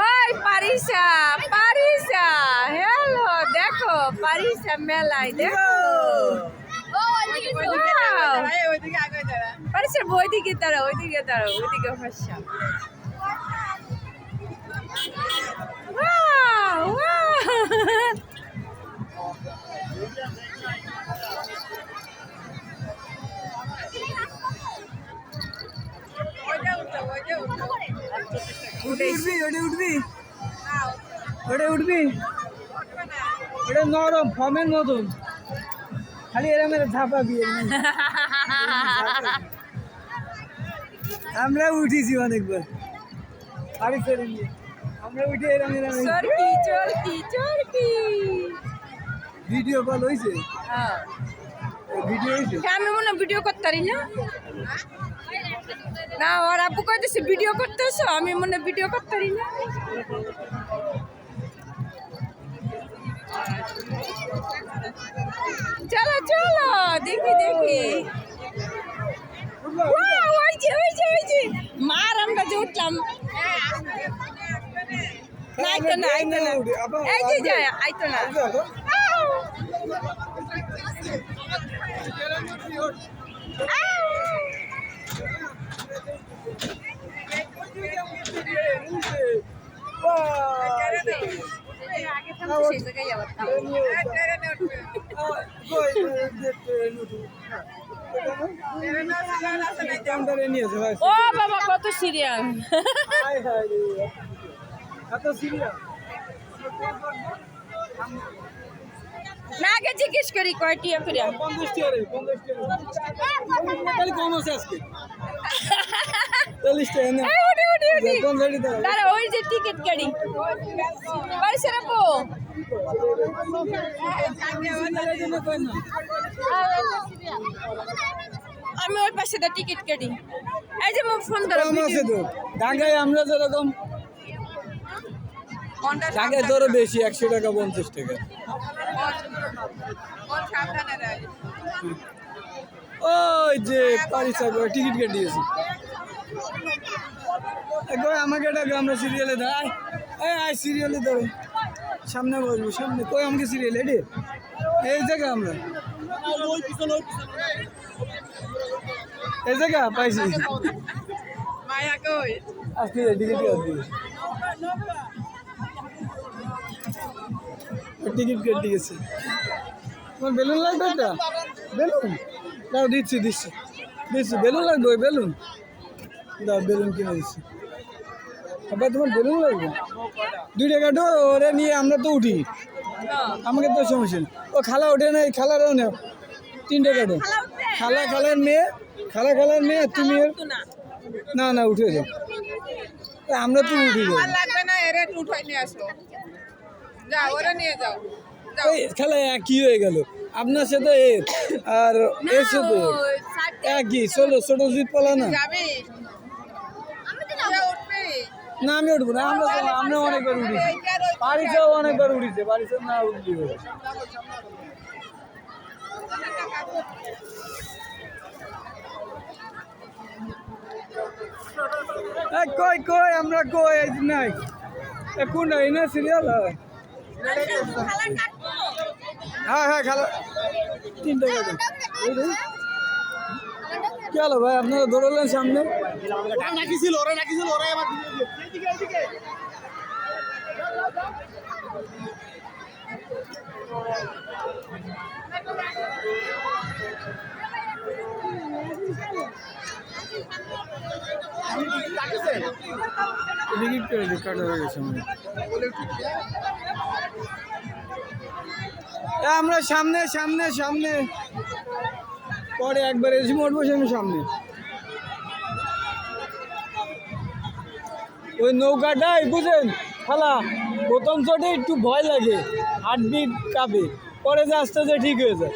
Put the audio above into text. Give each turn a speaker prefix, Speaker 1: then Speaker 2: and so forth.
Speaker 1: ওই পারিসা পারিসা। হ্যালো দেখো পারিসা মেলায় দেখো! পারিসা তারা ওইদিকে তারা ওই দিকে
Speaker 2: উঠবি ওটা উঠবি ওটা উঠবি। ওটা নরম ফমের মতন খালি এরম এরম ঝাপা দিয়ে আমরা উঠেছি অনেকবার। আরে ফেরে নিয়ে আমরা উঠে এরম এরম
Speaker 1: চরকি চরকি চরকি।
Speaker 2: ভিডিও কল হয়েছে?
Speaker 1: হ্যাঁ।
Speaker 2: ভিডিও হয়েছে?
Speaker 1: আমি মনে হয় ভিডিও করতে পারি না? না ওর আপু কইতেছে, ভিডিও করতেছো? আমি মনে ভিডিও করতে পারি না। চলো চলো, দেখি দেখি। ওই মার, আমরা যে উঠলাম। না আইতো না আইতো না। এই যে যায় আইতো না! থামতো সেই জায়গায় আবার। ও বাবা কত সিরিয়াল না আগে জিজ্ঞেস করি কয়টি করে
Speaker 2: চল্লিশ টাকা
Speaker 1: উঠি উঠি দাঁড়া ওই যে টিকিট গাড়ি। বাড়ি আমি ওর পাশে দা টিকিট কাটি এই যে মোর ফোন ধরো
Speaker 2: ঢাকায় আমরা যেরকম ঢাকায় ধরো বেশি একশো টাকা পঞ্চাশ টাকা। ওই যে পারিস টিকিট কেটেছি আমাকে ডাকে আমরা সিরিয়ালে দাঁড়াই। এই আয় সিরিয়ালে ধরো সামনে বসবো সামনে। কই আমাকে সিরিয়াল এডি এই জায়গা আমরা। এই জায়গা পাইছি। আজকে টিকিট কাটবি টিকিট কেটে গেছে। তোমার বেলুন লাগবে একটা? বেলুন? দাও দিচ্ছি দিচ্ছি। দিচ্ছি বেলুন লাগবে ওই বেলুন? দাও বেলুন কিনে দিচ্ছি। আবার তোমার বেলুন লাগবে দুইটা কাটো ওরে নিয়ে আমরা তো উঠি। আমাকে তো সমস্যা নেই। ও খালা ওঠে না এই খালারও নেও তিনটে কাটো খালা খালার মেয়ে খালা খালার মেয়ে তুমি না। না উঠে যাও। আমরা তো উঠি
Speaker 3: যাও
Speaker 2: খেলা একই হয়ে গেল? আপনার সাথে এর আর এর সাথে। একই চলো ছোট জিত পালা না। না, আমি উঠবো না, আমরা আমরা অনেকবার উঠেছি। বাড়িতেও অনেকবার উঠেছে বাড়িতে না উঠলি কই কই, আমরা কই? নাই। এ কোনটা এই না সিরিয়াল হ্যাঁ? হ্যাঁ খেলা তিনটে গাড়ি কি হলো ভাই? আপনারা দৌড়ালেন সামনে? আমরা সামনে সামনে সামনে। পরে একবার এসে উঠবো সামনে সামনে। ওই নৌকাটাই বুঝেন, খালা, প্রথম চটে একটু ভয় লাগে, হার্টবিট কাঁপে, পরে যে আস্তে আস্তে ঠিক হয়ে যায়।